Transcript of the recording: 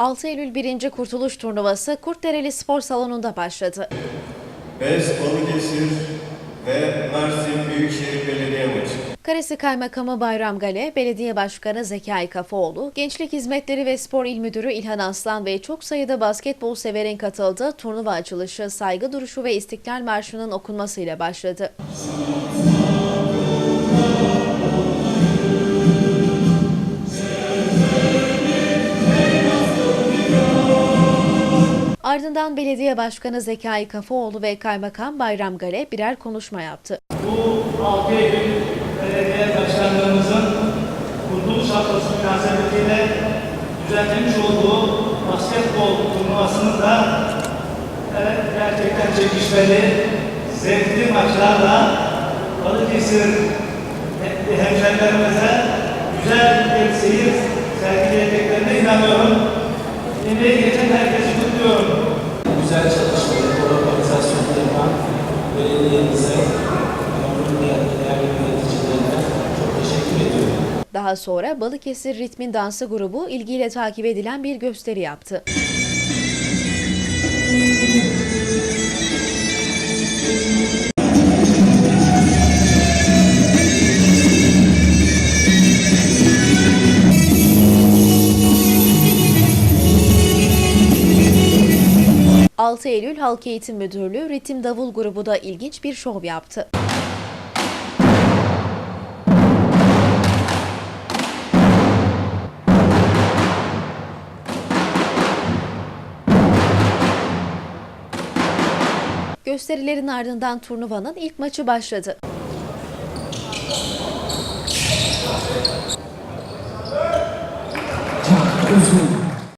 6 Eylül 1. Kurtuluş Turnuvası Kurtdereli Spor Salonu'nda başladı. BES Balıkesir ve Mersin Büyükşehir Belediye maçı. Karesi Kaymakamı Bayram Gale, Belediye Başkanı Zekai Kafaoğlu, Gençlik Hizmetleri ve Spor İl Müdürü İlhan Aslan ve çok sayıda basketbol severin katıldığı turnuva açılışı saygı duruşu ve İstiklal Marşı'nın okunmasıyla başladı. Ardından Belediye Başkanı Zekai Kafaoğlu ve Kaymakam Bayram Gale birer konuşma yaptı. Bu 6 Eylül Belediye Başkanlığımızın kurtuluş haftası münasebetiyle düzenlemiş olduğu basketbol turnuvasının da evet, gerçekten çekişmeli, zevkli maçlarla Balıkesir he- hemşehrilerimize güzel bir seyir güzel çalışmaları, organizasyonu yapan belediyemize. Daha sonra Balıkesir Ritmin Dansı grubu ilgiyle takip edilen bir gösteri yaptı. ...6 Eylül Halk Eğitim Müdürlüğü Ritim Davul grubu da ilginç bir şov yaptı. Gösterilerin ardından turnuvanın ilk maçı başladı. Uzun